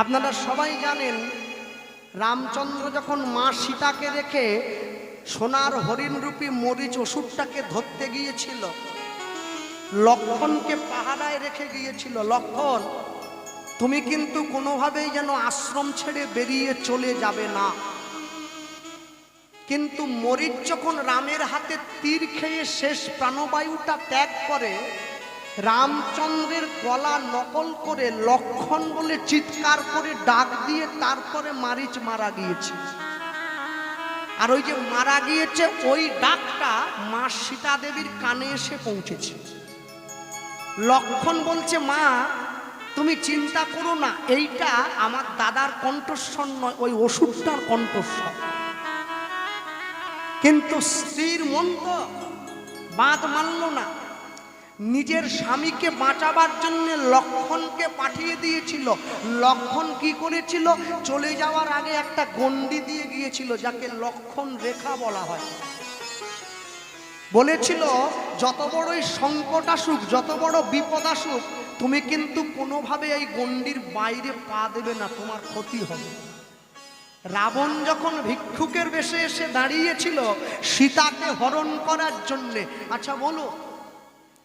আপনারা সবাই জানেন, রামচন্দ্র যখন মা সীতাকে রেখে সোনার হরিণরূপী মরিচ ওষুধটাকে ধরতে গিয়েছিল, লক্ষণকে পাহারায় রেখে গিয়েছিল, লক্ষণ, তুমি কিন্তু কোনোভাবেই যেন আশ্রম ছেড়ে বেরিয়ে চলে যাবে না। কিন্তু মরিচ যখন রামের হাতে তীর খেয়ে শেষ প্রাণবায়ুটা ত্যাগ করে রামচন্দ্রের গলা নকল করে লক্ষণ বলে চিৎকার করে ডাক দিয়ে তারপরে মারিচ মারা গিয়েছে। আর ওই যে মারা গিয়েছে, ওই ডাকটা মা সীতা দেবীর কানে এসে পৌঁছেছে। লক্ষণ বলছে, মা, তুমি চিন্তা করো না, এইটা আমার দাদার কণ্ঠস্বর নয়, ওই ওষুধটার কণ্ঠস্বর। কিন্তু স্ত্রীর মন তো বাদ মানল না নিজের স্বামীকে বাঁচাবার জন্য লক্ষণকে পাঠিয়ে দিয়েছিল। লক্ষণ কি করেছিল? চলে যাওয়ার আগে একটা গন্ডি দিয়ে গিয়েছিল, যাকে লক্ষণ রেখা বলা হয়। বলেছিল, যত বড়ই সংকট আসুক, যত বড় বিপদ আসুক, তুমি কিন্তু কোনোভাবে এই গন্ডির বাইরে পা দেবে না, তোমার ক্ষতি হবে। রাবণ যখন ভিক্ষুকের বেশে এসে দাঁড়িয়েছিল, সীতাকে হরণ করার জন্যে আচ্ছা বলো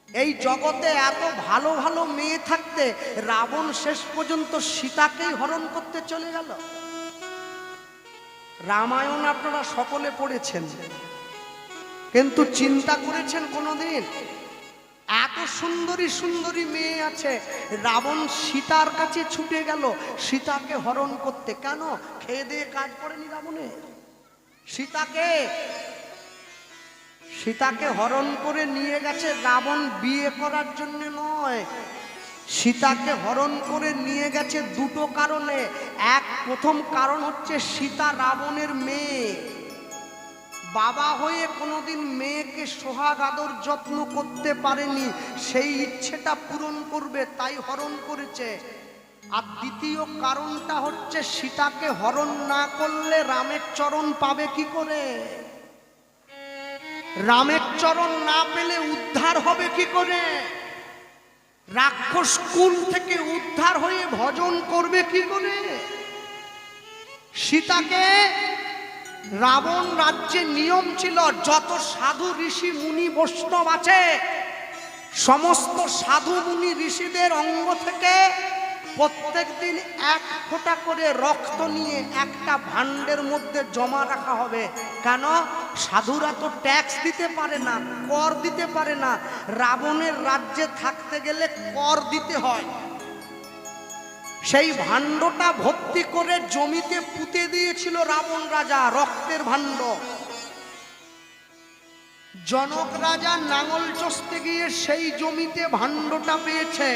এই জগতে এত ভালো ভালো মেয়ে থাকতে রাবণ শেষ পর্যন্ত সীতাকেই হরণ করতে চলে গেল। রামায়ণ আপনারা সকলে পড়েছেন, কিন্তু চিন্তা করেছেন কোনোদিন? এত সুন্দরী সুন্দরী মেয়ে আছে, রাবণ সীতার কাছে ছুটে গেল, সীতাকে হরণ করতে। কেন? খেয়ে দিয়ে কাজ করেনি রাবণে। সীতাকে সীতাকে হরণ করে নিয়ে গেছে রাবণ বিয়ে করার জন্য নয়। সীতাকে হরণ করে নিয়ে গেছে দুটো কারণে। এক, প্রথম কারণ হচ্ছে সীতা রাবণের মেয়ে। বাবা হয়ে কোনোদিন মেয়েকে সোহাগ আদর যত্ন করতে পারেনি। সেই ইচ্ছেটা পূরণ করবে, তাই হরণ করেছে। আর দ্বিতীয় কারণটা হচ্ছে সীতাকে হরণ না করলে রামের চরণ পাবে কি করে? রামের চরণ না পেলে উদ্ধার হবে কি করে? রাক্ষস কুল থেকে উদ্ধার হয়ে ভজন করবে কি করে? সীতাকে রাবণ রাজ্যে নিয়ম ছিল, যত সাধু ঋষি মুনি বৈষ্ণব আছে, সমস্ত সাধু মুনি ঋষিদের অঙ্গ থেকে প্রত্যেক দিন এক ফোঁটা করে রক্ত নিয়ে একটা ভাণ্ডের মধ্যে জমা রাখা হবে। কেন? সাধুরা তো ট্যাক্স দিতে পারে না, কর দিতে পারে না। রাবণের রাজ্যে থাকতে গেলে কর দিতে হয়। সেই ভাণ্ডটা ভর্তি করে জমিতে পুঁতে দিয়েছিল রাবণ রাজা, রক্তের ভাণ্ড। জনক রাজা নাঙল চষতে গিয়ে সেই জমিতে ভাণ্ডটা পেয়েছে।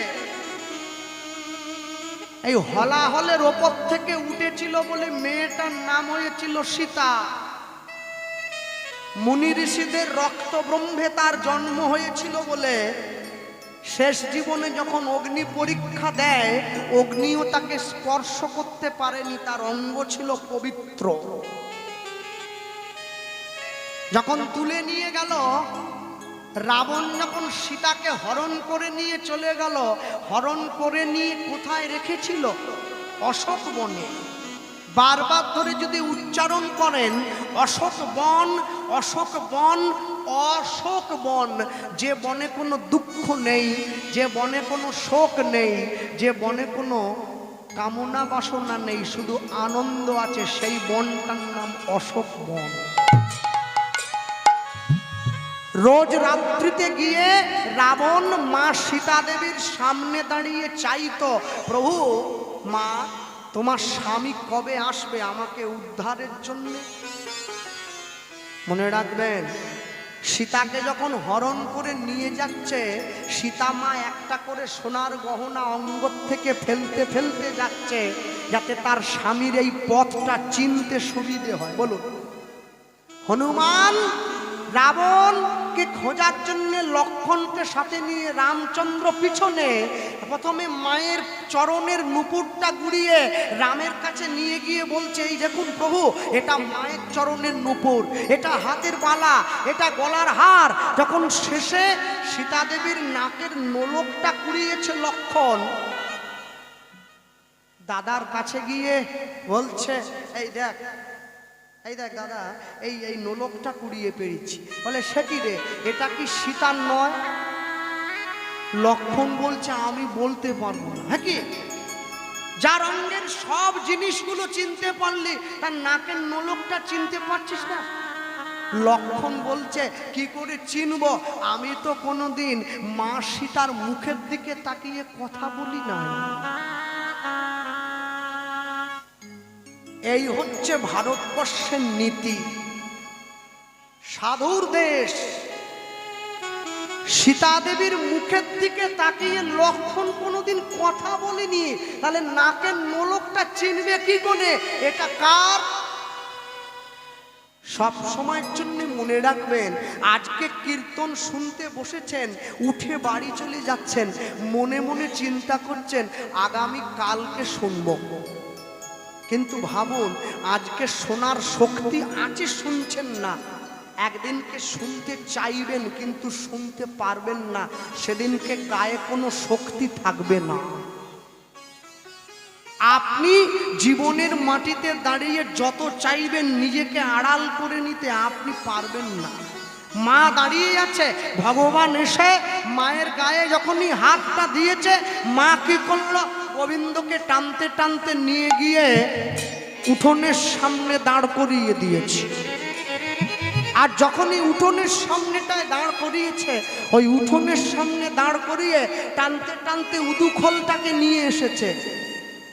এই হলাহলের ওপর থেকে উঠেছিল বলে মেয়েটার নাম হয়েছিল সীতা। মুনি ঋষিদের রক্ত ব্রহ্মে তার জন্ম হয়েছিল বলে শেষ জীবনে যখন অগ্নি পরীক্ষা দেয়, অগ্নিও তাকে স্পর্শ করতে পারেনি, তার অঙ্গ ছিল পবিত্র। যখন তুলে নিয়ে গেল রাবণ যখন সীতাকে হরণ করে নিয়ে চলে গেল, হরণ করে নিয়ে কোথায় রেখেছিল? অশোক বনে। বারবার ধরে যদি উচ্চারণ করেন, অশোক বন অশোক বন অশোক বন, যে বনে কোনো দুঃখ নেই, যে বনে কোনো শোক নেই, যে বনে কোনো কামনা বাসনা নেই, শুধু আনন্দ আছে, সেই বনটার নাম অশোক বন। রোজ রাত্রিতে গিয়ে রাবণ মা সীতা দেবীর সামনে দাঁড়িয়ে চাইত, প্রভু, মা, তোমার স্বামী কবে আসবে আমাকে উদ্ধারের জন্য? মনে রাখবেন, সীতাকে যখন হরণ করে নিয়ে যাচ্ছে, সীতা মা একটা করে সোনার গহনা অঙ্গ থেকে ফেলতে ফেলতে যাচ্ছে, যাতে তার স্বামীর এই পথটা চিনতে সুবিধে হয়। বলুন, হনুমান রাবণকে খোঁজার জন্য লক্ষণকে সাথে নিয়ে রামচন্দ্র পিছনে প্রথমে মায়ের চরণের নুপুরটা গুড়িয়ে রামের কাছে নিয়ে গিয়ে বলছে, এই দেখুন প্রভু, এটা মায়ের চরণের নুপুর, এটা হাতের বালা, এটা গলার হার। যখন শেষে সীতাদেবীর নাকের নোলকটা কুড়িয়েছে লক্ষণ, দাদার কাছে গিয়ে বলছে, এই দেখ এই দেখ দাদা, এই এই নোলকটা কুড়িয়ে পেরেছি বলে, সে কি রে? এটা কি সীতার নয়? লক্ষণ বলছে, আমি বলতে পারব না। হ্যাঁ কি? যার অঙ্গের সব জিনিসগুলো চিনতে পারলি, তার নাকের নোলকটা চিনতে পারছিস না? লক্ষণ বলছে, কি করে চিনব? আমি তো কোনোদিন মা সীতার মুখের দিকে তাকিয়ে কথা বলি না এই হচ্ছে ভারতবর্ষের নীতি। সাধুর দেশ সীতা দেবীর মুখের দিকে তাকিয়ে লক্ষণ কোনোদিন কথা বলেনি, তাহলে নাকের নোলকটা চিনবে কি করে? এটা কার? সব সময়ের জন্য মনে রাখবেন, আজকে কীর্তন শুনতে বসেছেন, উঠে বাড়ি চলে যাচ্ছেন, মনে মনে চিন্তা করছেন, আগামী কালকে শুনব। কিন্তু ভাবুন, আজকে শোনার শক্তি আছে শুনছেন না। একদিনকে শুনতে চাইবেন, কিন্তু শুনতে পারবেন না। সেদিনকে গায়ে কোনো শক্তি থাকবে না। আপনি জীবনের মাটিতে দাঁড়িয়ে যত চাইবেন, নিজেকে আড়াল করে নিতে আপনি পারবেন না। মা দাঁড়িয়ে আছে, ভগবান এসে মায়ের গায়ে যখনই হাতটা দিয়েছে, মা কি করল? গোবিন্দকে টানতে টানতে নিয়ে গিয়ে উঠোনের সামনে দাঁড় করিয়ে দিয়েছে। আর যখনই উঠোনের সামনেটায় দাঁড় করিয়েছে, ওই উঠোনের সামনে দাঁড় করিয়ে টানতে টানতে উদুখলটাকে নিয়ে এসেছে।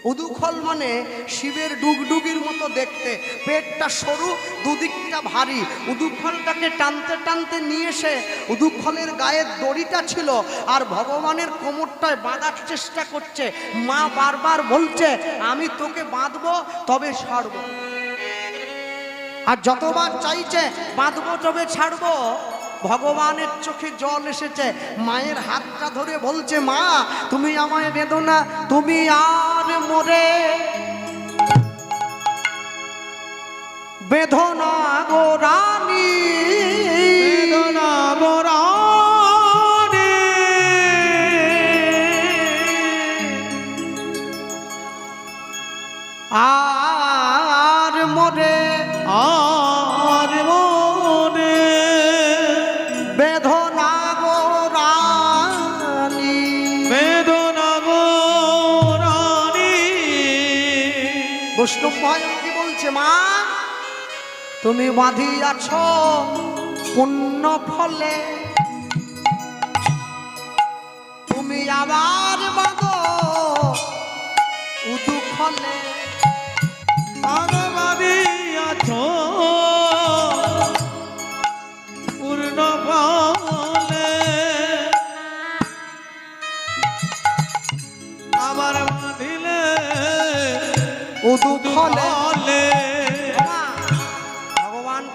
উদুখল মানে শিবের ডুগডুগির মতো দেখতে। পেটটা সরু, দুদিকটা ভারী। উদুখলটাকে টানতে টানতে নিয়ে এসে উদুখলের গায়ের দড়িটা ছিল আর ভগবানের কোমরটায় বাঁধার চেষ্টা করছে। মা বারবার বলছে, আমি তোকে বাঁধবো, তবে ছাড়বো। আর যতবার চাইছে, বাঁধবো, তবে ছাড়বো। ভগবানের চোখে জল এসেছে মায়ের হাতটা ধরে বলছে মা তুমি আমায় বেদনা তুমি আর মরে বেদনা গো রানী। বেদনা বরানে আর মরে আর বৈষ্ণব মহাজন কি বলছে মা তুমি বাঁধিয়াছ পুণ্য ফলে। তুমি আবার বাঁধো উদু ফলে।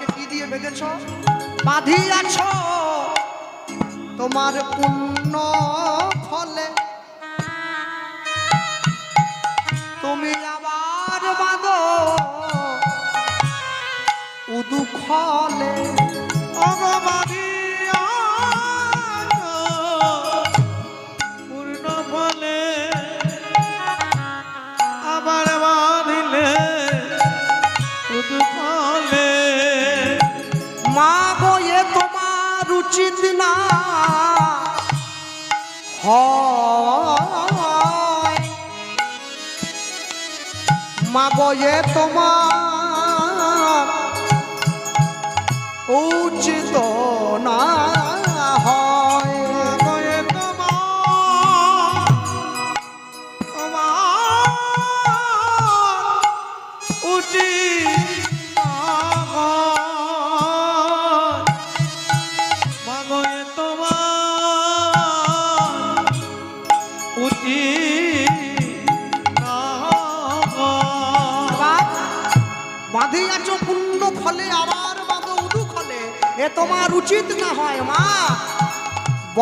ভগবানকে কি দিয়ে বেঁধেছ? বাঁধিয়াছ। তোমার পুণ্য ফলে। তুমি আবার বাঁধো উদু ফলে ভগবানী হয়। মা বয়ে তোমার উচিত না।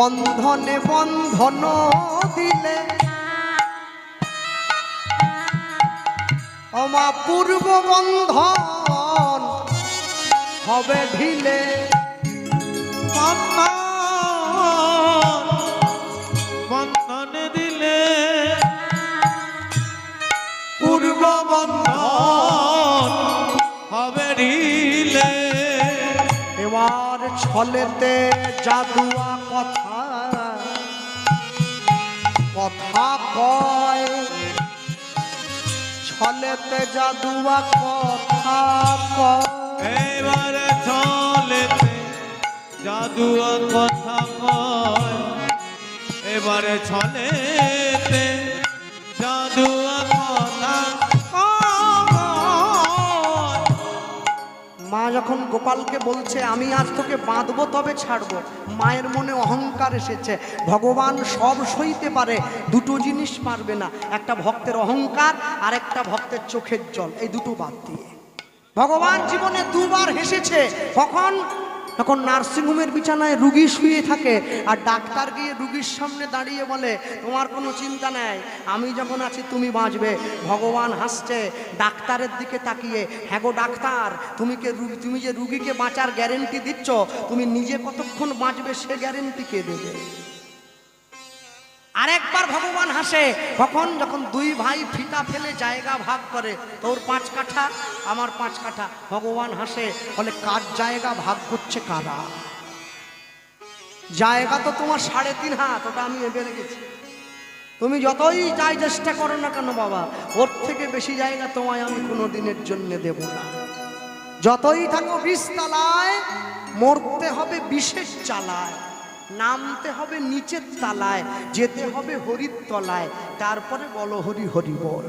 বন্ধনে বন্ধন দিলে। অমা পূর্ব বন্ধন হবে ঢিলে। বন্ধন দিলে। বন্ধন হবে রিলে এবার ছলেতে জাদুয়া কথা কথা কয়। ছলেতে জাদুয়া কথা কয়। চলেতে জাদুয়া কথা কয়। এবারে ছলেতে জাদুয়া মা যখন গোপালকে বলছে, আমি আজ তোকে বাঁধবো, তবে ছাড়বো। মায়ের মনে অহংকার এসেছে। ভগবান সব সইতে পারে, দুটো জিনিস পারবে না। একটা ভক্তের অহংকার, আর একটা ভক্তের চোখের জল। এই দুটো বাদ দিয়ে। ভগবান জীবনে দুবার হেসেছে, কখন তখন নার্সিংহোমের বিছানায় রুগী শুয়ে থাকে আর ডাক্তার গিয়ে রুগীর সামনে দাঁড়িয়ে বলে, তোমার কোনো চিন্তা নাই, আমি যখন আছি তুমি বাঁচবে, ভগবান হাসছে, ডাক্তারের দিকে তাকিয়ে হ্যাঁ গো ডাক্তার, তুমি কে তুমি যে রুগীকে বাঁচার গ্যারেন্টি দিচ্ছ, তুমি নিজে কতক্ষণ বাঁচবে সে গ্যারেন্টি কে দেবে? আরেকবার ভগবান হাসে, কখন যখন দুই ভাই ফিতা ফেলে জায়গা ভাগ করে, তোর পাঁচ কাঠা, আমার পাঁচ কাঠা। ভগবান হাসে, বলে, কার জায়গা ভাগ করছে কারা? জায়গা তো তোমার সাড়ে তিন হাত, ওটা আমি এবে রেখেছি। তুমি যতই যাই চেষ্টা করো না কেন বাবা, ওর থেকে বেশি জায়গা তোমায় আমি কোনো দিনের জন্য দেব না। যতই থাকো বিষ তালায়, মরতে হবে বিশেষ চালায়। নামতে হবে নিচের তালায়, যেতে হবে হরির তলায়, তারপরে বলো হরি হরি বল।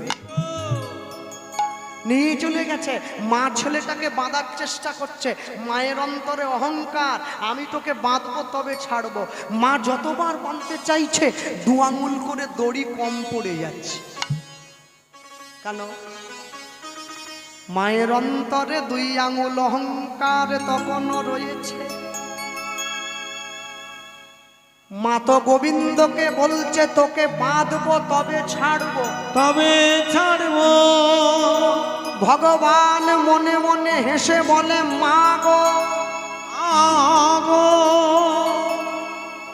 নিয়ে চলে গেছে, মা ছেলেটাকে বাঁধার চেষ্টা করছে, মায়ের অন্তরে অহংকার, আমি তোকে বাঁধবো তবে ছাড়বো। মা যতবার বাঁধতে চাইছে দু আঙুল করে দড়ি কম পড়ে যাচ্ছে। কেন? মায়ের অন্তরে দুই আঙুল অহংকার তখনও রয়েছে। মা তো গোবিন্দকে বলছে তোকে বাঁধবো তবে ছাড়বো। তবে ছাড়বো। ভগবান মনে মনে হেসে বলে মা গো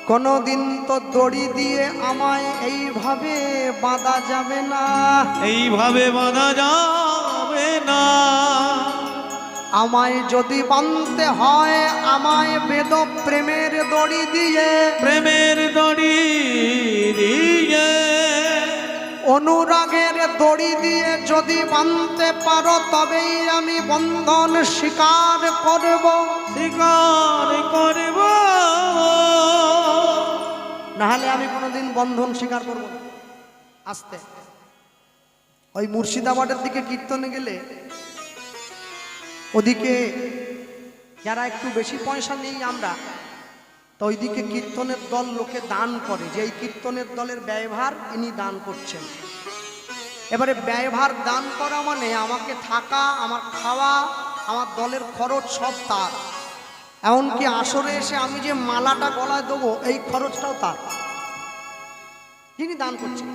কোনোদিন তো দড়ি দিয়ে আমায় এইভাবে বাঁধা যাবে না। এইভাবে বাঁধা যাবে না। আমায় যদি বাঁধতে হয় আমায় বেদ প্রেমের দড়ি দিয়ে। প্রেমের দড়ি দিয়ে। অনুরাগের দড়ি দিয়ে যদি বাঁধতে পারো তবেই আমি বন্ধন স্বীকার করব। শিকার করব। নাহলে আমি কোনোদিন বন্ধন স্বীকার করব আসতে। ওই মুর্শিদাবাদের দিকে কীর্তনে গেলে ওদিকে যারা একটু বেশি পয়সা নেই আমরা, তো ওইদিকে কীর্তনের দল লোকে দান করে। যে এই কীর্তনের দলের ব্যয়ভার ইনি দান করছেন। এবারে ব্যয়ভার দান করা মানে আমাকে থাকা, আমার খাওয়া, আমার দলের খরচ সব তার। এমনকি আসরে এসে আমি যে মালাটা গলায় দেবো, এই খরচটাও তার। তিনি দান করছেন।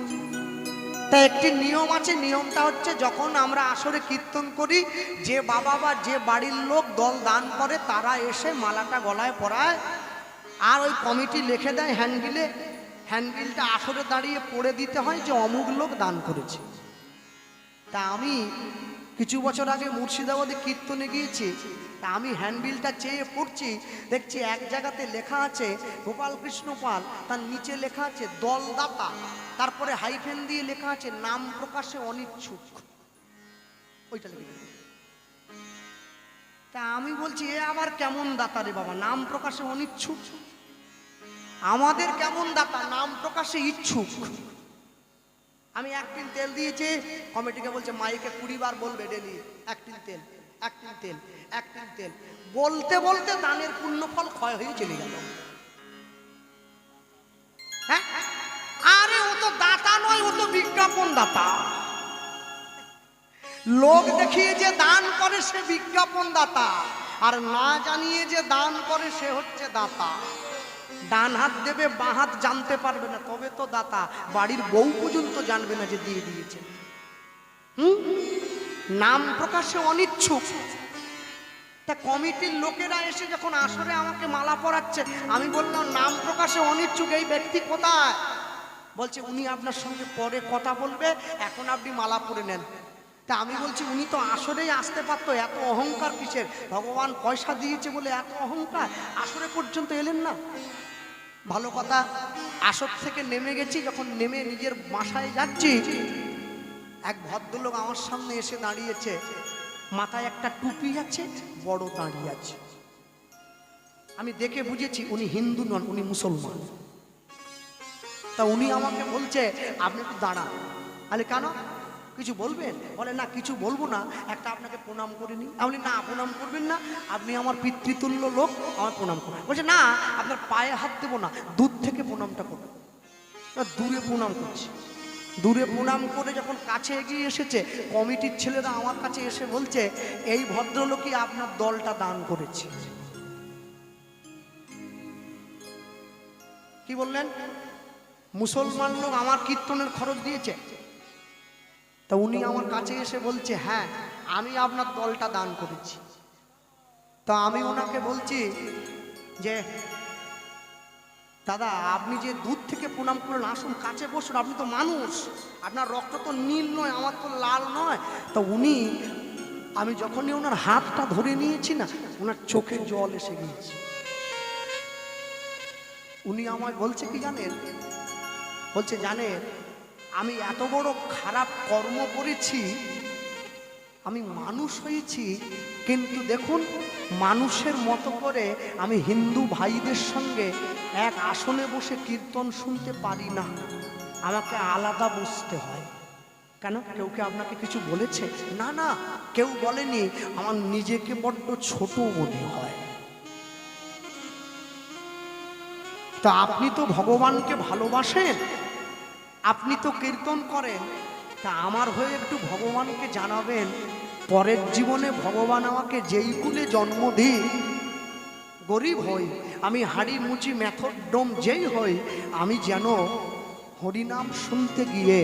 তা একটি নিয়ম আছে, নিয়মটা হচ্ছে যখন আমরা আসরে কীর্তন করি, যে বাবা বা যে বাড়ির লোক দল দান করে, তারা এসে মালাটা গলায় পরায়, আর ওই কমিটি লিখে দেয় হ্যান্ডবিলে। হ্যান্ডবিলটা আসরে দাঁড়িয়ে পড়ে দিতে হয় যে অমুক লোক দান করেছে। তা আমি কিছু বছর আগে মুর্শিদাবাদে কীর্তনে গিয়েছি তা আমি হ্যান্ডবিলটা চেয়ে পড়ছি, দেখছি এক জায়গাতে লেখা আছে গোপাল কৃষ্ণ পাল, তার নিচে লেখা আছে দলদাতা, তারপরে হাইফেন দিয়ে লেখা আছে নাম প্রকাশে অনিচ্ছুক। ওইটা লিখে তা আমি বলছি, এ আবার কেমন দাতা রে বাবা, নাম প্রকাশে অনিচ্ছুক? আমাদের কেমন দাতা, নাম প্রকাশে ইচ্ছুক? আমি এক টিন তেল দিয়েছি, কমিটিকে বলছে, মাইকে কুড়ি বার বলবে ডেলি এক টিন তেল। এক টিন তেল একটিন তেল। বলতে বলতে দানের পুণ্যফল ক্ষয় হয়ে চলে গেল। হ্যাঁ? আরে ও তো দাতা নয়, ও তো বিজ্ঞাপন দাতা। লোক দেখিয়ে যে দান করে সে বিজ্ঞাপন দাতা, আর না জানিয়ে যে দান করে সে হচ্ছে দাতা। ডান হাত দেবে, বাঁ হাত জানতে পারবে না, তবে তো দাতা। বাড়ির বউ পর্যন্ত জানবে না যে দিয়ে দিয়েছে। হুম? নাম প্রকাশে অনিচ্ছুক। তা কমিটির লোকেরা এসে যখন আসরে আমাকে মালা পরাচ্ছে, আমি বললাম, নাম প্রকাশে অনিচ্ছুক, এই ব্যক্তি কোথায়? বলছে, উনি আপনার সঙ্গে পরে কথা বলবে, এখন আপনি মালা পরে নেন। তা আমি বলছি, উনি তো আসরেই আসতে পারতো, এত অহংকার কিসের? ভগবান পয়সা দিয়েছে বলে এত অহংকার? আসরে পর্যন্ত এলেন না? ভালো কথা, আসর থেকে নেমে গেছি, যখন নেমে নিজের বাসায় যাচ্ছি এক ভদ্রলোক আমার সামনে এসে দাঁড়িয়েছে। মাথায় একটা টুপি আছে, বড় দাঁড়িয়ে আছে। আমি দেখে বুঝেছি উনি হিন্দু নন, উনি মুসলমান। তা উনি আমাকে বলছে, আপনি একটু দাঁড়ান। আরে কেন? কিছু বলবেন? বলে, না, কিছু বলব না। একটা আপনাকে প্রণাম করে নিই। আপনি না, প্রণাম করবেন না। আপনি আমার পিতৃতুল্য লোক আমার প্রণাম করবেন বলছে, না, আপনার পায়ে হাত দেবো না দূর থেকে প্রণামটা করব তা দূরে প্রণাম করছি। দূরে প্রণাম করে যখন কাছে এগিয়ে এসেছে, কমিটির ছেলেরা আমার কাছে এসে বলছে, এই ভদ্রলোকই আপনার দলটা দান করেছে। কি বললেন? মুসলমান লোক আমার কীর্তনের খরচ দিয়েছে। তা উনি আমার কাছে এসে বলছে হ্যাঁ আমি আপনার দলটা দান করেছি। তো আমি ওনাকে বলছি যে দাদা, আপনি যে দূর থেকে প্রণাম করলেন, আসুন, কাছে বসুন, আপনি তো মানুষ। আপনার রক্ত তো নীল নয়, আমার তো লাল নয়। তো উনি, আমি যখনই ওনার হাতটা ধরে নিয়েছি না, ওনার চোখে জল এসে গিয়েছে। উনি আমায় বলছে কি জানেন? বলছে, জানেন, আমি এত বড় খারাপ কর্ম করেছি আমি মানুষ হয়েছি, কিন্তু দেখুন, মানুষের মতো করে আমি হিন্দু ভাইদের সঙ্গে এক আসনে বসে কীর্তন শুনতে পারি না। আমাকে আলাদা বসতে হয়। কেন? কেউ কি আপনাকে কিছু বলেছে? না না, কেউ বলেনি। আমার নিজেকে বড্ড ছোট মনে হয়। তা আপনি তো ভগবানকে ভালোবাসেন। আপনি তো কীর্তন করেন। তা আমার হয়ে একটু ভগবানকে জানাবেন। পরের জীবনে ভগবান আমাকে যেই কুলে জন্ম দিই গরিব হই আমি হাড়ি মুচি মেথড ডোম যেই হই আমি যেন হরিনাম শুনতে গিয়ে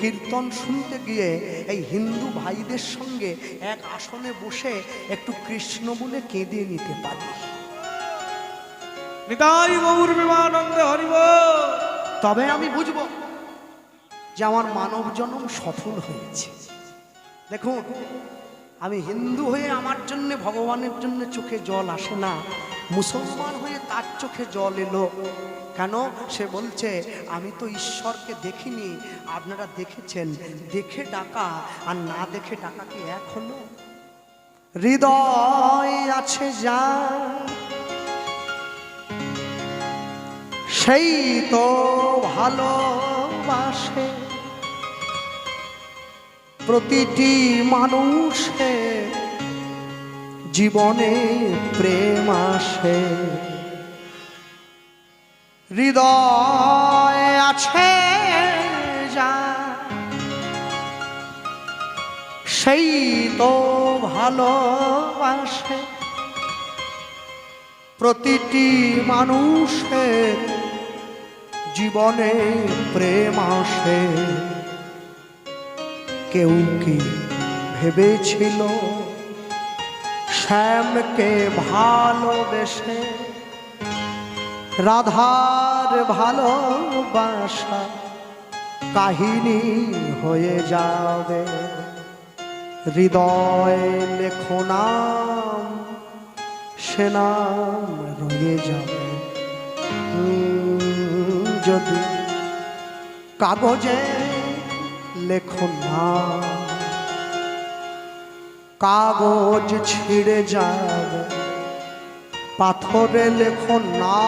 কীর্তন শুনতে গিয়ে এই হিন্দু ভাইদের সঙ্গে এক আসনে বসে একটু কৃষ্ণ বলে কেঁদে নিতে পারি। নিতাই গৌর বিমানন্দে হরিব তবে আমি বুঝব। যে আমার মানব জন্ম সফল হয়েছে। দেখুন, আমি হিন্দু হয়ে আমার জন্য, ভগবানের জন্য চোখে জল আসে না। মুসলমান হয়ে তার চোখে জল এলো। কেন? সে বলছে, আমি তো ঈশ্বরকে দেখিনি। আপনারা দেখেছেন? দেখে ডাকা আর না দেখে ডাকা কি এক হলো? হৃদয় আছে যা। সেই তো ভালোবাসে। প্রতিটি মানুষের জীবনে প্রেম আসে। হৃদয় আছে যা, সেই তো ভালোবাসে। প্রতিটি মানুষের জীবনে প্রেম আসে। কেউ কি ভেবেছিল শ্যামকে ভালোবেসে? রাধার ভালোবাসা কাহিনী হয়ে যাবে। হৃদয় লেখো নাম, সে নাম রয়ে যাবে। যদি কাগজে লেখো না কাগজ ছিঁড়ে যাবে পাথরে লেখো না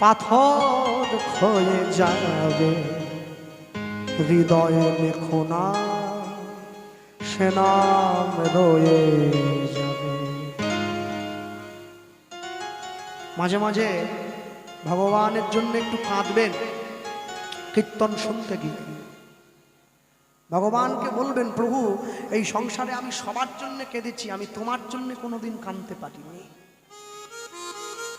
পাথর ক্ষয়ে যাবে, হৃদয়ে লেখো না সে নাম রয়ে যাবে। মাঝে মাঝে ভগবানের জন্য একটু কাঁদবেন। কীর্তন শুনতে গিয়ে। ভগবানকে বলবেন, প্রভু, এই সংসারে আমি সবার জন্য কেঁদেছি, আমি তোমার জন্য কোনোদিন কাঁদতে পারিনি।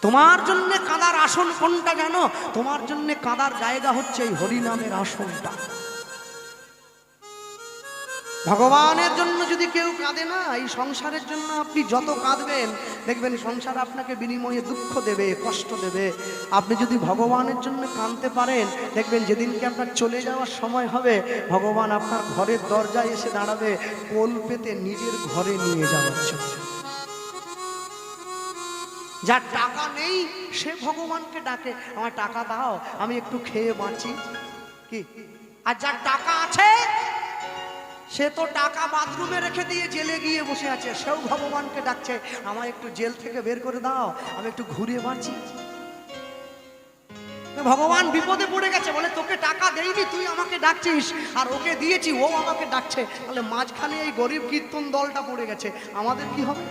তোমার জন্য কাঁদার আসন কোনটা জানো? তোমার জন্য কাঁদার জায়গা হচ্ছে এই হরিনামের আসনটা। ভগবানের জন্য যদি কেউ কাঁদে না, এই সংসারের জন্য আপনি যত কাঁদবেন, দেখবেন সংসার আপনাকে বিনিময়ে দুঃখ দেবে, কষ্ট দেবে। আপনি যদি ভগবানের জন্য কাঁদতে পারেন, দেখবেন যেদিনকে আপনার চলে যাওয়ার সময় হবে, ভগবান আপনার ঘরের দরজায় এসে দাঁড়াবে, কোল পেতে নিজের ঘরে নিয়ে যাওয়ার জন্য। যার টাকা নেই, সে ভগবানকে ডাকে, আমার টাকা দাও, আমি একটু খেয়ে বাঁচি। কি? আর যার টাকা আছে সে তো টাকা বাথরুমে রেখে দিয়ে জেলে গিয়ে বসে আছে। সেও ভগবানকে ডাকছে, আমায় একটু জেল থেকে বের করে দাও, আমি একটু ঘুরে বাঁচি ভগবান বিপদে পড়ে গেছে, বলে, তোকে টাকা দেইনি, তুই আমাকে ডাকছিস, আর ওকে দিয়েছি, ও আমাকে ডাকছে। তাহলে মাঝখানে এই গরিব কীর্তন দলটা পড়ে গেছে, আমাদের কি হবে?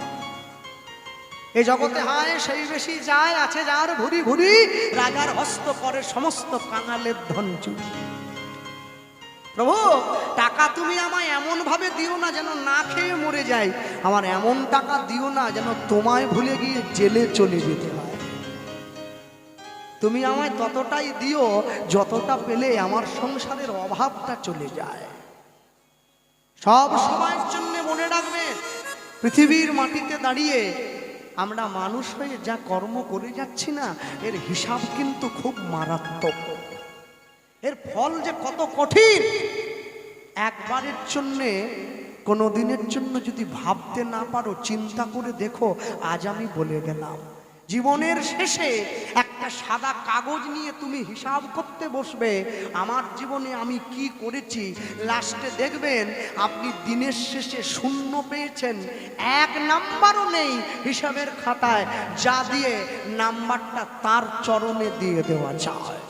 এই জগতে হায়, সেই বেশি যায়, আছে যার ঘুরি ঘুরি রাজার হস্ত করে সমস্ত কাঙালের ধন চুরি। প্রভু, টাকা তুমি আমায় এমন ভাবে দিও না যেন না খেয়ে মরে যাই আমার এমন টাকা দিও না যেন তোমায় ভুলে গিয়ে জেলে চলে যেতে হয়। তুমি আমায় ততটাই দিও যতটা পেলে আমার সংসারের অভাবটা চলে যায়। সব সময়ের জন্য মনে রাখবে, পৃথিবীর মাটিতে দাঁড়িয়ে আমরা মানুষ হয়ে যা কর্ম করে যাচ্ছি না, এর হিসাব কিন্তু খুব মারাত্মক। এর ফল যে কত কঠিন, একবারের জন্যে কোনো দিনের জন্য যদি ভাবতে না পারো, চিন্তা করে দেখো, আজ আমি বলে গেলাম। জীবনের শেষে একটা সাদা কাগজ নিয়ে তুমি হিসাব করতে বসবে, আমার জীবনে আমি কি করেছি, লাস্টে দেখবেন, আপনি দিনের শেষে শূন্য পেয়েছেন, এক নাম্বারও নেই হিসাবের খাতায়, যা দিয়ে নাম্বারটা তার চরণে দিয়ে দেওয়া যায়।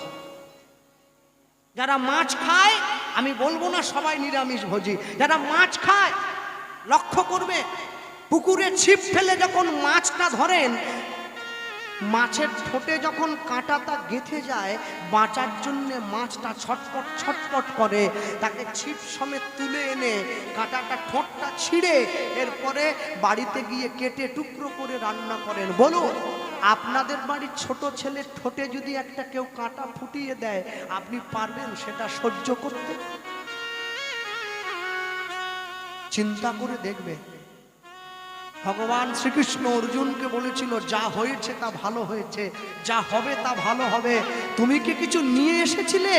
যারা মাছ খায়, আমি বলব না সবাই নিরামিষ ভোজি। যারা মাছ খায়, লক্ষ্য করবে, পুকুরে ছিপ ফেলে যখন মাছটা ধরেন, মাছের ঠোঁটে যখন কাঁটাটা গেঁথে যায়, বাঁচার জন্যে মাছটা ছটপট ছটপট করে, তাকে ছিপ সমেত তুলে এনে কাঁটাটা, ঠোঁটটা ছিঁড়ে, এরপরে বাড়িতে গিয়ে কেটে টুকরো করে রান্না করেন। বলুন। আপনাদের বাড়ির ছোট ছেলের ঠোঁটে যদি একটা কেউ কাঁটা ফুটিয়ে দেয়, আপনি পারবেন সেটা সহ্য করতে? চিন্তা করে দেখবে। ভগবান শ্রীকৃষ্ণ অর্জুনকে বলেছিল, যা হয়েছে তা ভালো হয়েছে, যা হবে তা ভালো হবে। তুমি কি কিছু নিয়ে এসেছিলে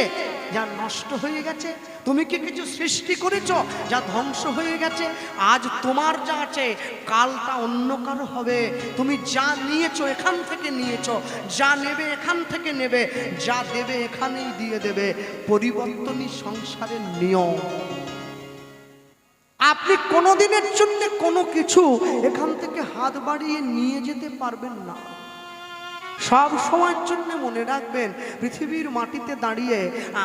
যা নষ্ট হয়ে গেছে? তুমি কি কিছু সৃষ্টি করেছ যা ধ্বংস হয়ে গেছে? আজ তোমার যা আছে কালটা অন্য কারও হবে। তুমি যা নিয়েছো এখান থেকে নিয়েছ, যা নেবে এখান থেকে নেবে, যা দেবে এখানেই দিয়ে দেবে। পরিবর্তনই সংসারের নিয়ম। আপনি কোনোদিনের জন্য কোনো কিছু এখান থেকে হাত বাড়িয়ে নিয়ে যেতে পারবেন না। সব সময়ের জন্য মনে রাখবেন, পৃথিবীর মাটিতে দাঁড়িয়ে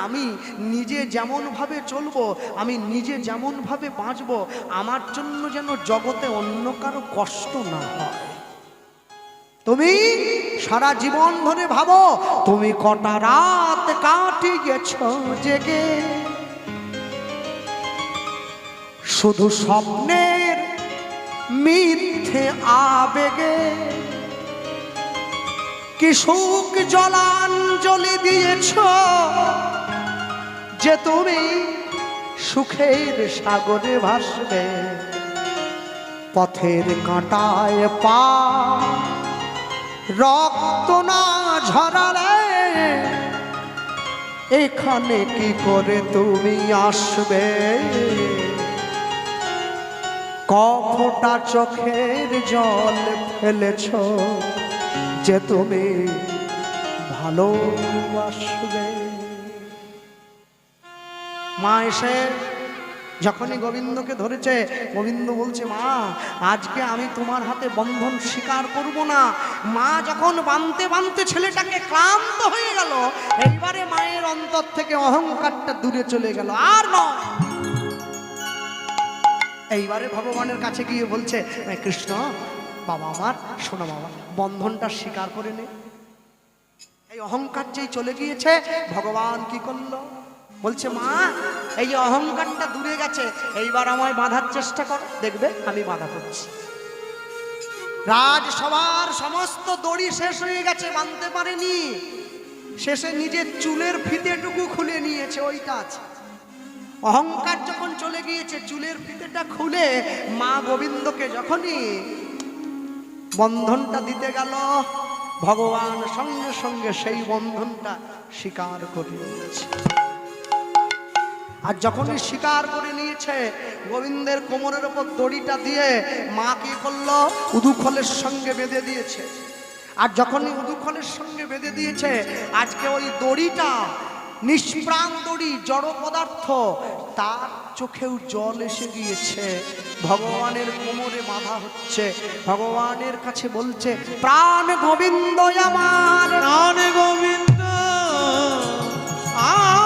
আমি নিজে যেমনভাবে চলবো, আমি নিজে যেমনভাবে বাঁচবো, আমার জন্য যেন জগতে অন্য কারও কষ্ট না হয়। তুমি সারা জীবন ধরে ভাবো, তুমি কটা রাত কাটিয়েছ জেগে? শুধু স্বপ্নের মিথ্যে আবেগে কি সুখ জলাঞ্জলি দিয়েছ যে তুমি সুখের সাগরে ভাসবে? পথের কাঁটায় পা, রক্ত না ঝরালে এখানে কি করে তুমি আসবে? কফটা চোখের জল ফেলেছ যে তুমি ভালোবাসবে। মা এসে যখনই গোবিন্দকে ধরেছে, গোবিন্দ বলছে, মা, আজকে আমি তোমার হাতে বন্ধন স্বীকার করব না। মা যখন বানতে বানতে ছেলেটাকে ক্লান্ত হয়ে গেল, এইবারে মায়ের অন্তর থেকে অহংকারটা দূরে চলে গেল। আর নয় এইবারে ভগবানের কাছে গিয়ে বলছে কৃষ্ণ, বাবা আমার, শোনো বাবা, বন্ধনটা স্বীকার করে নে। এই অহংকার যেই চলে গিয়েছে, ভগবান কি করল? বলছে, মা, এই অহংকারটা দূরে গেছে, এইবার আমায় বাঁধার চেষ্টা কর। দেখবে, আমি বাধা করছি। রাজসভার সমস্ত দড়ি শেষ হয়ে গেছে, বাঁধতে পারেনি। শেষে নিজের চুলের ফিতেটুকু খুলে নিয়েছে ওইটা আছে অহংকার যখন চলে গিয়েছে, চুলের ফিতেটা খুলে মা গোবিন্দকে যখনই বন্ধনটা দিতে গেল, ভগবান সঙ্গে সঙ্গে সেই বন্ধনটা স্বীকার করে নিয়েছে। আর যখনই স্বীকার করে নিয়েছে, গোবিন্দের কোমরের ওপর দড়িটা দিয়ে মা কি করল? উদুখলের সঙ্গে বেঁধে দিয়েছে। আর যখনই উদুখলের সঙ্গে বেঁধে দিয়েছে, আজকে ওই দড়িটা নিষ্প্রাণ দড়ি জড় পদার্থ তার চোখেও জল এসে গিয়েছে। ভগবানের কোমরে বাঁধা হচ্ছে। ভগবানের কাছে বলছে প্রাণ গোবিন্দ আমার প্রাণ গোবিন্দ আমার।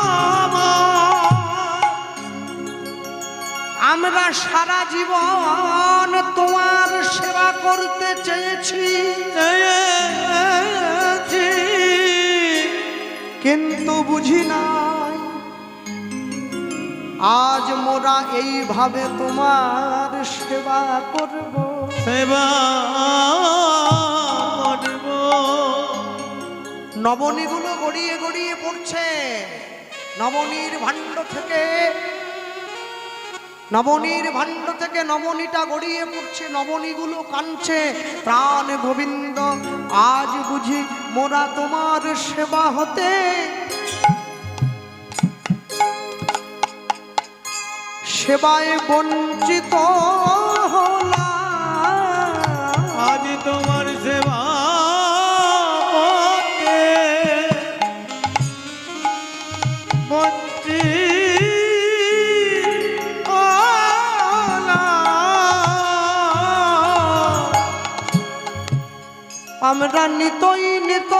আমরা সারা জীবন তোমার সেবা করতে চেয়েছি। কিন্তু বুঝি নাই। আজ মোরা এইভাবে তোমার সেবা করব। সেবা করব। নবনীগুলো গড়িয়ে গড়িয়ে পড়ছে। নবনীর ভাণ্ড থেকে নবনীর ভাণ্ড থেকে নবনীটা গড়িয়ে পড়ছে নবনীগুলো কাঁদছে। প্রাণ গোবিন্দ, আজ বুঝি মোরা তোমার সেবা হতে। সেবায় বঞ্চিত হলাম। আজ তোমার আমরা নিতই নিত